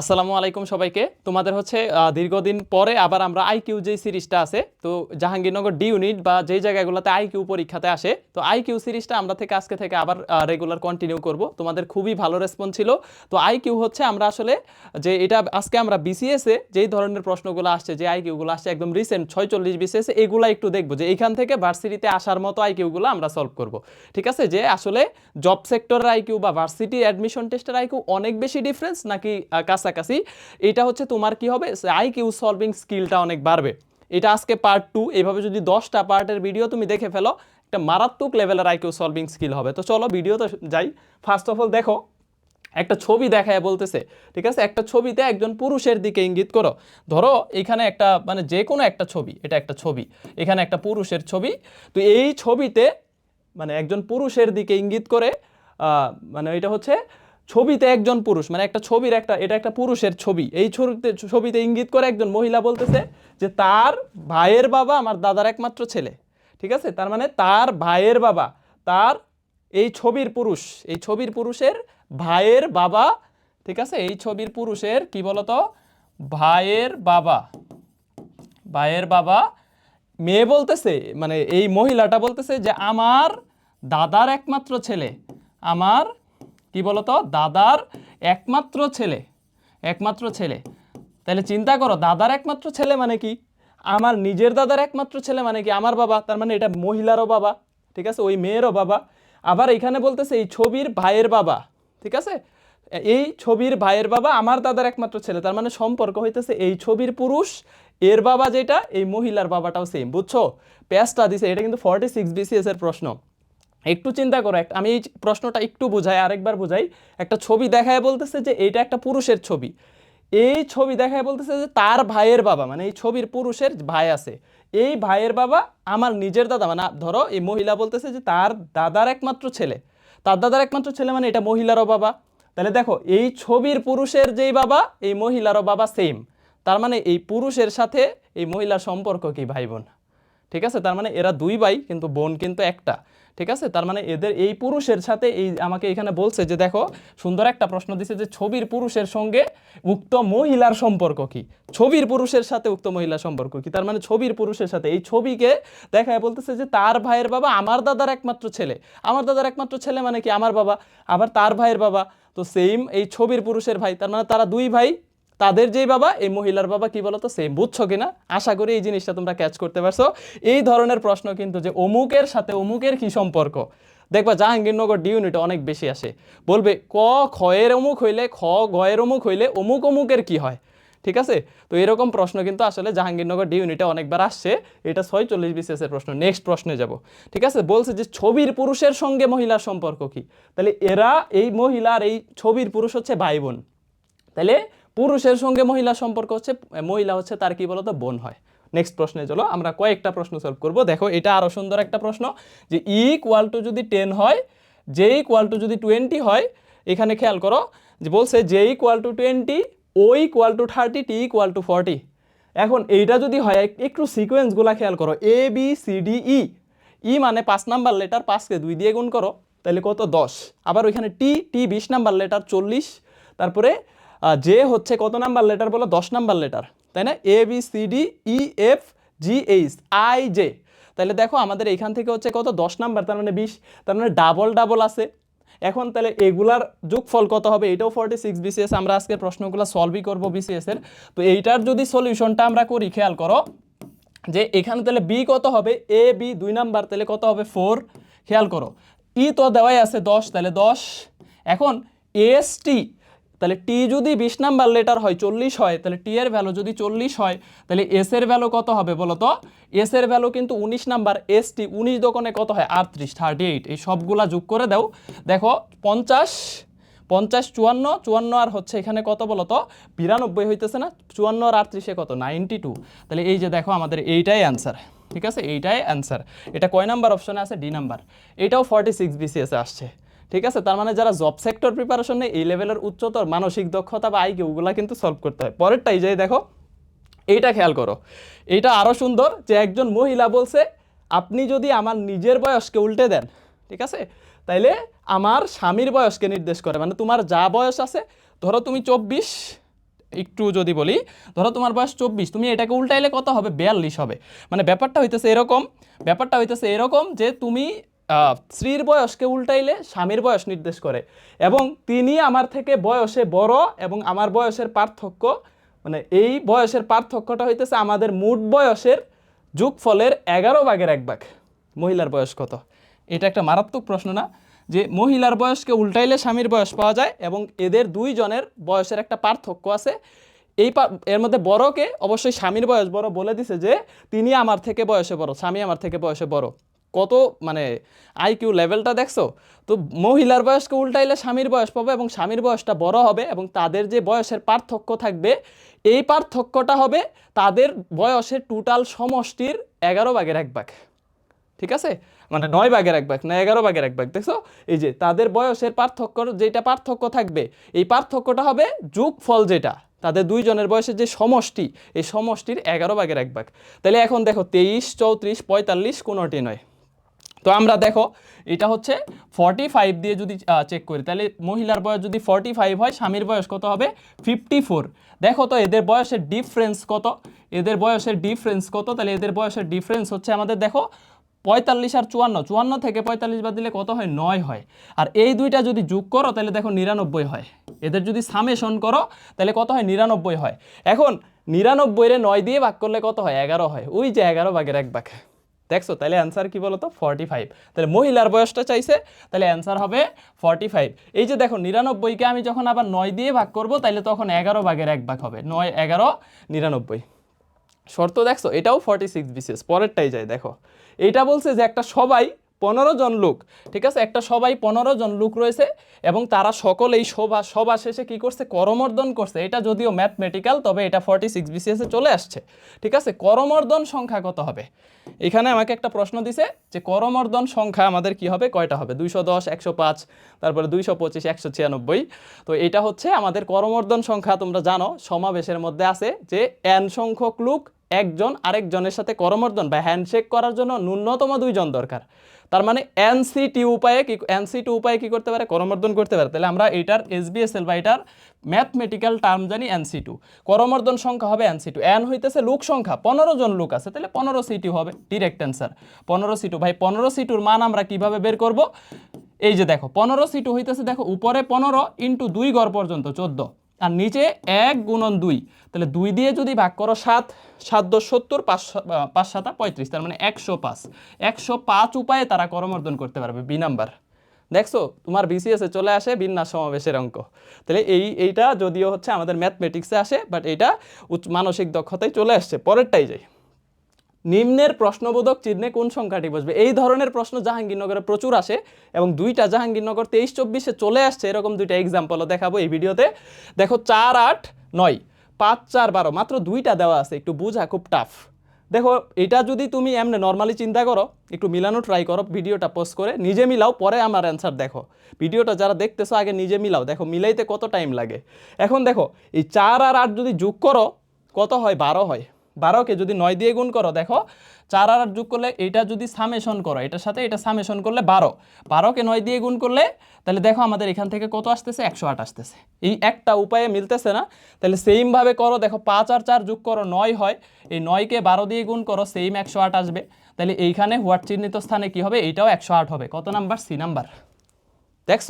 আসসালামু আলাইকুম সবাইকে। তোমাদের হচ্ছে দীর্ঘদিন পরে আবার আমরা আইকিউ যে সিরিজটা আছে তো জাহাঙ্গীরনগর ডি ইউনিট বা যেই জায়গাগুলোতে আইকিউ পরীক্ষাতে আসে তো আইকিউ সিরিজটা আমরা থেকে আজকে থেকে আবার রেগুলার কন্টিনিউ করব। তোমাদের খুবই ভালো রেসপন্স ছিল। তো আইকিউ হচ্ছে আমরা আসলে যে এটা আজকে আমরা বিসিএসে যেই ধরনের প্রশ্নগুলো আসছে যে আইকিউগুলো আসছে একদম রিসেন্ট ছয়চল্লিশ বিসিএস এগুলো একটু দেখব যে এইখান থেকে ভার্সিটিতে আসার মতো আইকিউগুলো আমরা সলভ করব। ঠিক আছে? যে আসলে জব সেক্টরের আইকিউ বা ভার্সিটি অ্যাডমিশন টেস্টের আইকিউ অনেক বেশি ডিফারেন্স নাকি আহ, কাছাকাছি এটা হচ্ছে তোমার কি হবে? আইকিউ সলভিং স্কিলটা অনেক বাড়বে। এটা আজকে পার্ট টু এইভাবে যদি দশটা পার্টের ভিডিও তুমি দেখে ফেলো, একটা মারাত্মক লেভেলের আইকিউ সলভিং স্কিল হবে। তো চলো ভিডিওতে যাই। ফার্স্ট অফ অল দেখো, একটা ছবি দেখায় বলতেছে, ঠিক আছে? একটা ছবিতে একজন পুরুষের দিকে ইঙ্গিত করো। ধরো, এখানে একটা মানে যে কোনো একটা ছবি, এটা একটা ছবি, এখানে একটা পুরুষের ছবি। তো এই ছবিতে মানে একজন পুরুষের দিকে ইঙ্গিত করে মানে এটা হচ্ছে ছবিতে একজন পুরুষ মানে একটা ছবির একটা, এটা একটা পুরুষের ছবি। এই ছবিতে ছবিতে ইঙ্গিত করে একজন মহিলা বলতেছে যে, তার ভাইয়ের বাবা আমার দাদার একমাত্র ছেলে। ঠিক আছে? তার মানে তার ভাইয়ের বাবা, তার এই ছবির পুরুষ, এই ছবির পুরুষের ভাইয়ের বাবা, ঠিক আছে? এই ছবির পুরুষের কি বলতো? ভাইয়ের বাবা ভাইয়ের বাবা, মেয়ে বলতেছে মানে এই মহিলাটা বলতেছে যে, আমার দাদার একমাত্র ছেলে, আমার কি বলতো? দাদার একমাত্র ছেলে। একমাত্র ছেলে। তাহলে চিন্তা করো, দাদার একমাত্র ছেলে মানে কি? আমার নিজের দাদার একমাত্র ছেলে মানে কি? আমার বাবা, তার মানে এটা মহিলারও বাবা, ঠিক আছে? ওই মেয়েরও বাবা। আবার এখানে বলতেছে, এই ছবির ভাইয়ের বাবা ঠিক আছে? এই ছবির ভাইয়ের বাবা আমার দাদার একমাত্র ছেলে। তার মানে সম্পর্ক হইতেছে এই ছবির পুরুষ, এর বাবা যেটা, এই মহিলার বাবাটাও সেম বুঝছ? প্যাসটা দিছে, এটা কিন্তু ফর্টি সিক্স বিসিএস এর প্রশ্ন। একটু চিন্তা করো আমি এই প্রশ্নটা একটু বুঝাই, আরেকবার বুঝাই। একটা ছবি দেখায় বলতেছে যে এটা একটা পুরুষের ছবি। এই ছবি দেখায় বলতেছে যে তার ভাইয়ের বাবা মানে এই ছবির পুরুষের ভাই আছে। এই ভাইয়ের বাবা আমার নিজের দাদা মানে ধরো এই মহিলা বলতেছে যে তার দাদার একমাত্র ছেলে। তার দাদার একমাত্র ছেলে মানে এটা মহিলারও বাবা। তাহলে দেখো, এই ছবির পুরুষের যেই বাবা, এই মহিলারও বাবা সেম তার মানে এই পুরুষের সাথে এই মহিলার সম্পর্ক কি ভাই বোন ঠিক আছে? তার মানে এরা দুই ভাই, কিন্তু বোন কিন্তু একটা। ঠিক আছে? তার মানে এদের এই পুরুষের সাথে এই আমাকে এখানে বলছে যে, দেখো, সুন্দর একটা প্রশ্ন দিছে যে, ছবির পুরুষের সঙ্গে উক্ত মহিলার সম্পর্ক কি? ছবির পুরুষের সাথে উক্ত মহিলার সম্পর্ক কি? তার মানে ছবির পুরুষের সাথে। এই ছবিকে দেখায় বলতেছে যে, তার ভাইয়ের বাবা আমার দাদার একমাত্র ছেলে। আমার দাদার একমাত্র ছেলে মানে কি? আমার বাবা। আবার তার ভাইয়ের বাবা। তো সেম এই ছবির পুরুষের ভাই। তার মানে তারা দুই ভাই। তাদের যেই বাবা, এই মহিলার বাবা কি বলতো সেম বুঝছ কিনা? আশা করি এই জিনিসটা তোমরা ক্যাচ করতে পারছ। এই ধরনের প্রশ্ন কিন্তু যে অমুকের সাথে অমুকের কি সম্পর্ক? দেখবা জাহাঙ্গীরনগর ডি ইউনিটে অনেক বেশি আসে। বলবে ক খয়ের অমুক হইলে, খ গয়ের অমুক হইলে অমুক অমুকের কি হয়? ঠিক আছে? তো এরকম প্রশ্ন কিন্তু আসলে জাহাঙ্গীরনগর ডি ইউনিটে অনেকবার আসছে। এটা ছয় চল্লিশ বিসিএসের প্রশ্ন। নেক্সট প্রশ্নে যাব। ঠিক আছে? বলছে যে ছবির পুরুষের সঙ্গে মহিলার সম্পর্ক কি? তাহলে এরা, এই মহিলার এই ছবির পুরুষ হচ্ছে ভাই বোন। তাহলে পুরুষের সঙ্গে মহিলা সম্পর্ক হচ্ছে মহিলা হচ্ছে তার কি বলতো, বোন হয়। নেক্সট প্রশ্নে চলো, আমরা কয়েকটা প্রশ্ন সলভ করব। দেখো, এটা আরও সুন্দর একটা প্রশ্ন যে ই ইকুয়াল টু যদি টেন হয় জে ইকুয়াল টু যদি টোয়েন্টি হয়, এখানে খেয়াল করো যে বলছে J equal to twenty O equal to thirty T equal to forty এখন এইটা যদি হয় একটু সিকোয়েন্সগুলো খেয়াল করো। A B C D E E মানে পাঁচ নাম্বার লেটার পাঁচকে দুই দিয়ে গুণ করো তাহলে কত? দশ। আবার ওইখানে টি টি বিশ নাম্বার লেটার চল্লিশ। তারপরে জে হচ্ছে কত নাম্বার লেটার বলো? দশ নাম্বার লেটার তাই না? A B C D E F G H I J তাহলে দেখো আমাদের এইখান থেকে হচ্ছে কত? দশ নাম্বার, তার মানে বিশ, তার মানে ডাবল ডাবল আছে। এখন তাহলে এগুলার যোগফল কত হবে? এটাও ফর্টি সিক্স বিসিএস আমরা আজকে প্রশ্নগুলো সলভই করব বিসিএস এর। তো এইটার যদি সলিউশনটা আমরা করি, খেয়াল করো, যে এখানে তাহলে বি কত হবে? এ বি দুই নাম্বার, তাহলে কত হবে? ফোর খেয়াল করো ই তো দেওয়াই আছে দশ, তাহলে দশ। এখন এস টি তাহলে টি যদি বিশ নাম্বার লেটার হয় চল্লিশ হয়, তাহলে টি এর ভ্যালু যদি চল্লিশ হয়, তাহলে এস এর ভ্যালু কত হবে বলো তো? এস এর ভ্যালু কিন্তু উনিশ নাম্বার এস টি উনিশ দোকানে কত হয়? আটত্রিশ থার্টি এইট এই সবগুলা যোগ করে দাও। দেখো, পঞ্চাশ পঞ্চাশ চুয়ান্ন চুয়ান্ন আর হচ্ছে এখানে কত বলো তো? বিরানব্বই হইতেছে না? চুয়ান্ন আর আটত্রিশে কত? নাইনটি টু তাহলে এই যে দেখো আমাদের এইটাই অ্যান্সার ঠিক আছে? এইটাই অ্যান্সার এটা কয় নাম্বার অপশনে আছে? D number. এটাও ফর্টি সিক্স বিসিএসে আসছে। ঠিক আছে? তার মানে যারা জব সেক্টর প্রিপারেশন নেই এই লেভেলের উচ্চতর মানসিক দক্ষতা বা আইকিউ ওগুলা কিন্তু সলভ করতে হয়। পরেরটাই যে দেখো, এইটা খেয়াল করো। এইটা আরও সুন্দর যে একজন মহিলা বলছে, আপনি যদি আমার নিজের বয়সকে উল্টে দেন, ঠিক আছে? তাইলে আমার স্বামীর বয়সকে নির্দেশ করে। মানে তোমার যা বয়স আছে, ধরো তুমি চব্বিশ, একটু যদি বলি, ধরো তোমার বয়স চব্বিশ, তুমি এটাকে উল্টাইলে কত হবে? বিয়াল্লিশ হবে। মানে ব্যাপারটা হইতেছে এরকম, ব্যাপারটা হইতেছে এরকম যে তুমি স্ত্রীর বয়সকে উল্টাইলে স্বামীর বয়স নির্দেশ করে। এবং তিনি আমার থেকে বয়সে বড় এবং আমার বয়সের পার্থক্য মানে এই বয়সের পার্থক্যটা হইতেছে আমাদের মুড বয়সের যোগফলের এগারো ভাগের এক ভাগ। মহিলার বয়স কত? এটা একটা মারাত্মক প্রশ্ন না? যে মহিলার বয়সকে উল্টাইলে স্বামীর বয়স পাওয়া যায় এবং এদের দুইজনের বয়সের একটা পার্থক্য আছে। এই এর মধ্যে বড়কে অবশ্যই স্বামীর বয়স বড় বলে দিছে যে তিনি আমার থেকে বয়সে বড়, স্বামী আমার থেকে বয়সে বড়। কত মানে আইকিউ লেভেলটা দেখছ? তো মহিলার বয়সকে উল্টাইলে স্বামীর বয়স পাবে এবং স্বামীর বয়সটা বড় হবে এবং তাদের যে বয়সের পার্থক্য থাকবে, এই পার্থক্যটা হবে তাদের বয়সের টোটাল সমষ্টির এগারো ভাগের এক ভাগ। ঠিক আছে? মানে নয় ভাগের এক ভাগ, না এগারো ভাগের এক ভাগ, দেখছ? এই যে তাদের বয়সের পার্থক্য, যেটা পার্থক্য থাকবে, এই পার্থক্যটা হবে যোগফল যেটা, তাদের দুইজনের বয়সের যে সমষ্টি, এই সমষ্টির এগারো ভাগের এক ভাগ। তাহলে এখন দেখো, তেইশ, চৌত্রিশ, পঁয়তাল্লিশ, কোনোটি নয়। তো আমরা দেখো, এটা হচ্ছে ফর্টি ফাইভ দিয়ে যদি চেক করি, তাহলে মহিলার বয়স যদি ফর্টি ফাইভ হয়, স্বামীর বয়স কত হবে? ফিফটি ফোর দেখো তো, এদের বয়সের ডিফারেন্স কত? এদের বয়সের ডিফারেন্স কত? তাহলে এদের বয়সের ডিফারেন্স হচ্ছে আমাদের দেখো, পঁয়তাল্লিশ আর চুয়ান্ন। চুয়ান্ন থেকে পঁয়তাল্লিশ বাদ দিলে কত হয়? নয় হয়। আর এই দুইটা যদি যোগ করো, তাহলে দেখো নিরানব্বই হয়। এদের যদি সামেশন করো, তাহলে কত হয়? নিরানব্বই হয়। এখন, নিরানব্বই রে নয় দিয়ে ভাগ করলে কত হয়? এগারো হয়। ওই যে এগারো ভাগের এক ভাগ। দেখছ? তাহলে অ্যান্সার কি বলতো? ফর্টি ফাইভ তাহলে মহিলার বয়সটা চাইছে, তাহলে অ্যান্সার হবে ফর্টি ফাইভ এই যে দেখো নিরানব্বইকে আমি যখন আবার নয় দিয়ে ভাগ করব, তাহলে তখন এগারো ভাগের এক ভাগ হবে। নয়, এগারো, নিরানব্বই। শর্ত দেখছ? এটাও ফর্টি সিক্স বিসিএস পরেরটাই যায় দেখো। এটা বলছে যে একটা সবাই পনেরো জন লোক, ঠিক আছে? একটা সবাই পনেরো জন লোক রয়েছে এবং তারা সকল এই সভা সভা শেষে কি করছে? করমর্দন করছে। এটা যদিও ম্যাথমেটিক্যাল তবে এটা ফর্টি সিক্স বিসিএসে চলে আসছে, ঠিক আছে? করমর্দন সংখ্যা কত হবে? এখানে আমাকে একটা প্রশ্ন দিছে যে করমর্দন সংখ্যা আমাদের কি হবে? কয়টা হবে? দুইশো দশ, একশো পাঁচ, তারপরে দুইশো পঁচিশ, একশো ছিয়ানব্বই। তো এটা হচ্ছে আমাদের করমর্দন সংখ্যা, তোমরা জানো, সমাবেশের মধ্যে আছে যে এন সংখ্যক লোক একজন আরেকজনের সাথে করমর্দন বা হ্যান্ডশেক করার জন্য ন্যূনতম দুইজন দরকার। তার মানে এনসিটি উপায়ে কি এনসিটি উপায়ে কি করতে পারে? করমর্দন করতে পারে। তাহলে আমরা এটার এসবিএসএল বা এটার ম্যাথমেটিক্যাল টার্ম জানি এনসি টু করমর্দন সংখ্যা হবে এনসি টু এন হইতেছে লোক সংখ্যা। পনেরো জন লোক আছে, তাহলে পনেরো সিটি হবে। ডিরেক্ট অ্যান্সার পনেরো সিটু ভাই, পনেরো সিটুর মান আমরা কীভাবে বের করব? এই যে দেখো, পনেরো সিটু হইতেছে, দেখো, উপরে পনেরো ইন্টু দুই গড় পর্যন্ত, চোদ্দ। আর নিচে এক গুণন দুই। তাহলে দুই দিয়ে যদি ভাগ করো সাত সাত দশ সত্তর, পাঁচ পাঁচ সাতা পঁয়ত্রিশ, তার মানে একশো পাঁচ। একশো পাঁচ উপায়ে তারা করমর্দন করতে পারবে, বি নাম্বার। দেখছ? তোমার বিসিএসে চলে আসে বিন্যাস সমাবেশের অঙ্ক। তাহলে এই, এইটা যদিও হচ্ছে আমাদের ম্যাথমেটিক্সে আসে বাট এইটা মানসিক দক্ষতায় চলে আসছে। পরেরটাই যাই। নিম্নের প্রশ্নবোধক চিহ্নে কোন সংখ্যাটি বসবে? এই ধরনের প্রশ্ন জাহাঙ্গীরনগরে প্রচুর আসে এবং দুইটা জাহাঙ্গীরনগর তেইশ চব্বিশে চলে আসছে, এরকম দুইটা এক্সাম্পলও দেখাবো এই ভিডিওতে। দেখো, চার আট নয়, পাঁচ চার বারো, মাত্র দুইটা দেওয়া আছে, একটু বোঝা খুব টাফ দেখো, এটা যদি তুমি এমনি নর্মালি চিন্তা করো, একটু মিলানো ট্রাই করো, ভিডিওটা পোস্ট করে, নিজে মিলাও, পরে আমার অ্যান্সার দেখো। ভিডিওটা যারা দেখতেছো, আগে নিজে মিলাও, দেখো, মিলাইতে কত টাইম লাগে? এখন দেখো, এই চার আর আট যদি যোগ করো, কত হয়? বারো হয়। বারোকে যদি নয় দিয়ে গুণ করো, দেখো, চার আর যোগ করলে এটা যদি সামেশন করো, এটার সাথে এটা সামেশন করলে বারো। বারোকে নয় দিয়ে গুণ করলে, তাহলে দেখো আমাদের এখান থেকে কত আসতেছে? একশো আট আসতেছে। এই একটা উপায়ে মিলতেছে না? তাহলে সেইমভাবে করো, দেখো, পাঁচ আর চার যোগ করো, নয় হয়। এই নয়কে বারো দিয়ে গুণ করো সেম একশো আট আসবে। তাহলে এইখানে হোয়াট চিহ্নিত স্থানে কি হবে? এইটাও একশো আট হবে। কত নাম্বার? C number. দেখছ?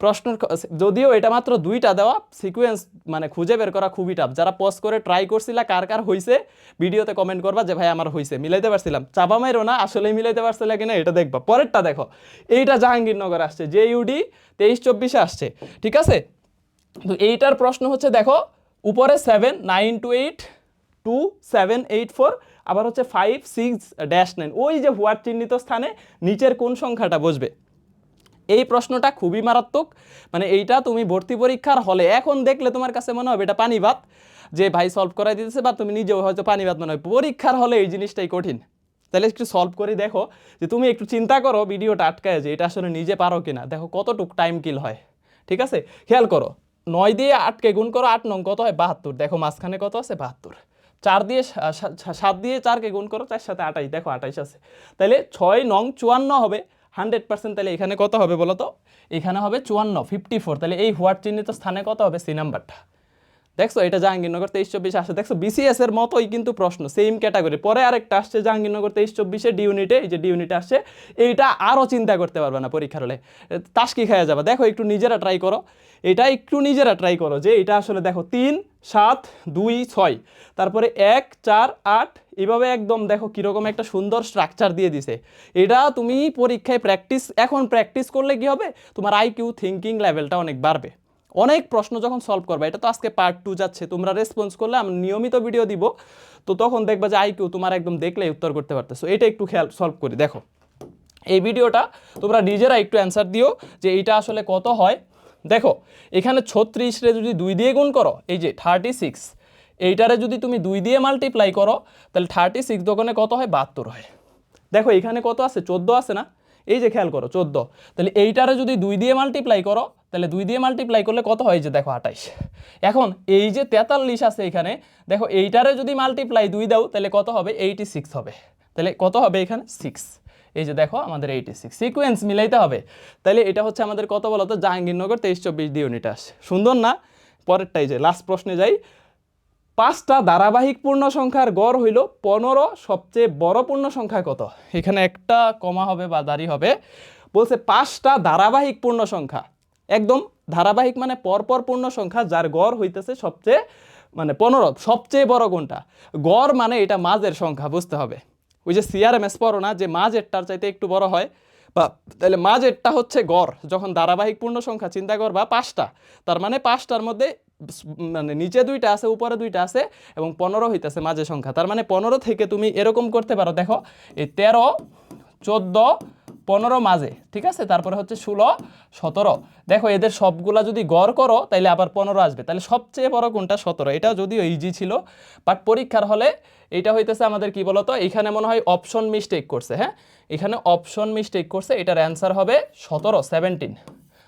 প্রশ্নের ক- যদিও এটা মাত্র দুইটা দেওয়া সিকুয়েন্স মানে খুঁজে বের করা খুবই টাফ যারা পজ করে ট্রাই করছিলা কার কার হইছে, ভিডিওতে কমেন্ট করবা যে ভাই আমার হইছে, মিলাইতে পারছিলাম। চাপা মাইরো না, আসলেই মিলাইতে পারছিলে কিনা এটা দেখবা। পরেরটা দেখো, এইটা জাহাঙ্গীরনগর আসছে যে ইউডি তেইশ চব্বিশে আসছে, ঠিক আছে? তো এইটার প্রশ্ন হচ্ছে, দেখো, উপরে seven nine two eight two seven eight four আবার হচ্ছে ফাইভ সিক্স ড্যাশ নাইন ওই যে হোয়াট চিহ্নিত স্থানে নিচের কোন সংখ্যাটা বসবে? এই প্রশ্নটা খুবই মারাত্মক। মানে এইটা তুমি ভর্তি পরীক্ষার হলে এখন দেখলে তোমার কাছে মনে হবে এটা পানি ভাত যে ভাই সলভ করাই দিতেছে বা তুমি নিজেও হয়তো পানি ভাত মনে হয় পরীক্ষার হলে এই জিনিসটাই কঠিন। তাহলে একটু সলভ করে দেখো যে তুমি একটু চিন্তা করো ভিডিওটা আটকায় যে এটা আসলে নিজে পারো কিনা। দেখো কতটুক টাইম কিল হয়। ঠিক আছে? খেয়াল করো, নয় দিয়ে আটকে গুণ করো আট নং কত হয়? বাহাত্তর। দেখো মাঝখানে কত আছে? বাহাত্তর। চার দিয়ে সাত দিয়ে চারকে গুণ করো, চার সাথে আটাইশ। দেখো আটাইশ আছে। তাহলে ছয় নং চুয়ান্ন হবে। হান্ড্রেড পার্সেন্ট তাহলে এখানে কত হবে বলো তো? এখানে হবে চুয়ান্ন ফিফটি ফোর তাহলে এই হোয়াট চিহ্নিত স্থানে কত হবে? সি নাম্বারটা। দেখছ, এটা জাহাঙ্গীরনগর তেইশ চব্বিশে আসে। দেখছ বিসিএস এর মতোই কিন্তু প্রশ্ন সেম ক্যাটাগরি পরে আরেকটা আসছে জাহাঙ্গীরনগর তেইশ চব্বিশে ডি ইউনিটে এই যে ডি ইউনিটে আসছে এইটা আরও চিন্তা করতে পারবে না পরীক্ষার হলে। তাসকি খাওয়া যাবে? দেখো, একটু নিজেরা ট্রাই করো। এটা একটু নিজেরা ট্রাই করো যে, এটা আসলে দেখো, তিন, সাত, দুই, ছয়। তারপরে এক, চার, আট এভাবে একদম দেখো, কীরকম একটা সুন্দর স্ট্রাকচার দিয়ে দিছে। এটা তুমি পরীক্ষায় প্র্যাকটিস এখন প্র্যাকটিস করলে কি হবে? তোমার আইকিউ থিঙ্কিং লেভেলটা অনেক বাড়বে। অনেক প্রশ্ন যখন সলভ করবে, এটা তো আজকে পার্ট টু যাচ্ছে, তোমরা রেসপন্স করলে আমি নিয়মিত ভিডিও দিব, তো তখন দেখবা যে আইকিউ তোমার একদম দেখলেই উত্তর করতে পারতেছো। এটা একটু খেয়াল সলভ করি, দেখো। এই ভিডিওটা তোমরা নিজেরা একটু অ্যান্সার দিও যে এইটা আসলে কত হয়। দেখো, এখানে ছত্রিশরে যদি দুই দিয়ে গুণ করো, এই যে থার্টি সিক্স এইটারে যদি তুমি দুই দিয়ে মাল্টিপ্লাই করো, তাহলে থার্টি সিক্স দোকানে কত হয়? বাহাত্তর হয়। দেখো, এখানে কত আছে? চোদ্দ আছে না? এই যে খেয়াল করো, চোদ্দ। তাহলে এইটারে যদি দুই দিয়ে মাল্টিপ্লাই করো তাহলে দুই দিয়ে মাল্টিপ্লাই করলে কত হয় যে দেখো আঠাইশ। এখন এই যে তেতাল্লিশ আছে এখানে, দেখো এইটারে যদি মাল্টিপ্লাই দুই দাও, তাহলে কত হবে? এইটি সিক্স হবে। তাহলে কত হবে এখানে? সিক্স এই যে দেখো আমাদের এইটি সিক্স সিকোয়েন্স মিলাইতে হবে। তাহলে এটা হচ্ছে আমাদের কত বলতো জাহাঙ্গীরনগর তেইশ চব্বিশ ডি ইউনিট আসে সুন্দর না? পরেরটাই যে লাস্ট প্রশ্নে যাই। পাঁচটা ধারাবাহিক পূর্ণ সংখ্যার গড় হইল পনেরো, সবচেয়ে বড় পূর্ণ সংখ্যা কত? এখানে একটা কমা হবে বা দাঁড়ি হবে। বলছে পাঁচটা ধারাবাহিক পূর্ণ সংখ্যা। একদম ধারাবাহিক মানে পরপর পূর্ণ সংখ্যা যার গড় হইতেছে সবচেয়ে মানে পনেরো, সবচেয়ে বড় কোনটা গড় মানে এটা মাঝের সংখ্যা, বুঝতে হবে। ওই যে সিআরএমএস পড়ো না, যে মাঝ এরটার চাইতে একটু বড় হয়, বা তাহলে মাঝ এরটা হচ্ছে গড়, যখন ধারাবাহিক পূর্ণ সংখ্যা, চিন্তা করবা, পাঁচটা। তার মানে পাঁচটার মধ্যে মানে নিচে দুইটা আছে, উপরে দুইটা আছে, এবং পনেরো হইতেছে মাঝে সংখ্যা। তার মানে পনেরো থেকে তুমি এরকম করতে পারো। দেখো, এই তেরো, চোদ্দ পনেরো মাঝে, ঠিক আছে? তারপরে হচ্ছে ষোলো, সতেরো। দেখো, এদের সবগুলা যদি গড় করো, তাইলে আবার পনেরো আসবে। তাহলে সবচেয়ে বড় কোনটা? সতেরো। এটা যদিও ইজি ছিল বাট পরীক্ষার হলে এটা হইতেছে আমাদের কি বলতো? এখানে মনে হয় অপশন মিস্টেক করছে হ্যাঁ? এখানে অপশন মিস্টেক করছে, এটার অ্যান্সার হবে সতেরো সেভেন্টিন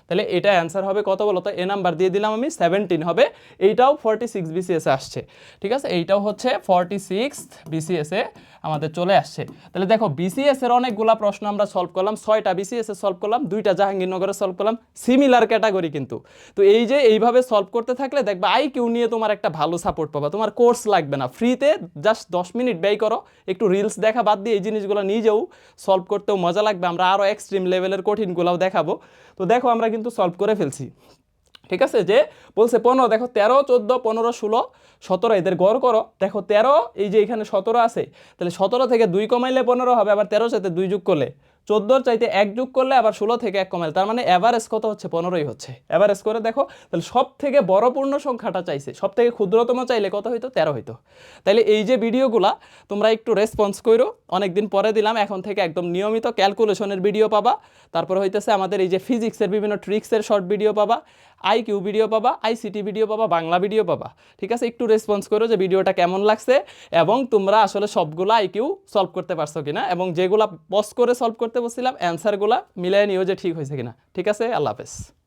তাহলে এটা অ্যান্সার হবে কত বলো তো? এ নাম্বার দিয়ে দিলাম আমি সেভেন্টিন হবে। এইটাও ফর্টি সিক্স বিসিএসে আসছে। ঠিক আছে? এইটাও হচ্ছে ফর্টি সিক্স বিসিএসে আমাদের চলে আসছে। তাহলে দেখো বিসিএস এর অনেকগুলা প্রশ্ন আমরা সলভ করলাম, ছয়টা বিসিএস সলভ করলাম, দুইটা জাহাঙ্গীরনগরে সলভ করলাম সিমিলার ক্যাটাগরি কিন্তু। তো এই যে এইভাবে সলভ করতে থাকলে দেখবে আই কিউ নিয়ে তোমার একটা ভালো সাপোর্ট পাবা। তোমার কোর্স লাগবে না। ফ্রিতে জাস্ট দশ মিনিট ব্যয় করো, একটু রিলস দেখা বাদ দিয়ে এই জিনিসগুলো নিজেও সলভ করতেও মজা লাগবে। আমরা আরও এক্সট্রিম লেভেলের কঠিনগুলোও দেখাবো। তো দেখো, আমরা কিন্তু সলভ করে ফেলছি। ঠিক আছে? যে বলছে পনেরো, দেখো তেরো, চোদ্দ, পনেরো, ষোলো, সতেরো, এদের গড় করো। দেখো তেরো, এই যে এখানে সতেরো আছে, তাহলে সতেরো থেকে দুই কমাইলে পনেরো হবে, আবার তেরো সাথে দুই যুগ করলে চোদ্দোর চাইতে এক যোগ করলে আবার ষোলো থেকে এক কমাইলে। তার মানে অ্যাভারেজ কত হচ্ছে? পনেরোই হচ্ছে। অ্যাভারেজ করে দেখো, তাহলে সব থেকে বড় পূর্ণ সংখ্যাটা চাইছে সব থেকে ক্ষুদ্রতম চাইলে কত হইতো? তেরো হইতো। তাহলে এই যে ভিডিওগুলা, তোমরা একটু রেসপন্স করো অনেকদিন পরে দিলাম, এখন থেকে একদম নিয়মিত ক্যালকুলেশনের ভিডিও পাবা। তারপর হইতেছে আমাদের এই যে ফিজিক্সের বিভিন্ন ট্রিক্সের শর্ট ভিডিও পাবা আই কিউ ভিডিও পাবা আইসিটি ভিডিও পাবা, বাংলা ভিডিও পাবা। ঠিক আছে? একটু রেসপন্স করো যে ভিডিওটা কেমন লাগছে, এবং তোমরা আসলে সবগুলো আই কিউ সলভ করতে পারছ কিনা, এবং যেগুলা পজ করে সলভ করতে বলছিলাম অ্যান্সারগুলো মিলাই নিও যে ঠিক হয়েছে কিনা। ঠিক আছে? আল্লাহ হাফেজ।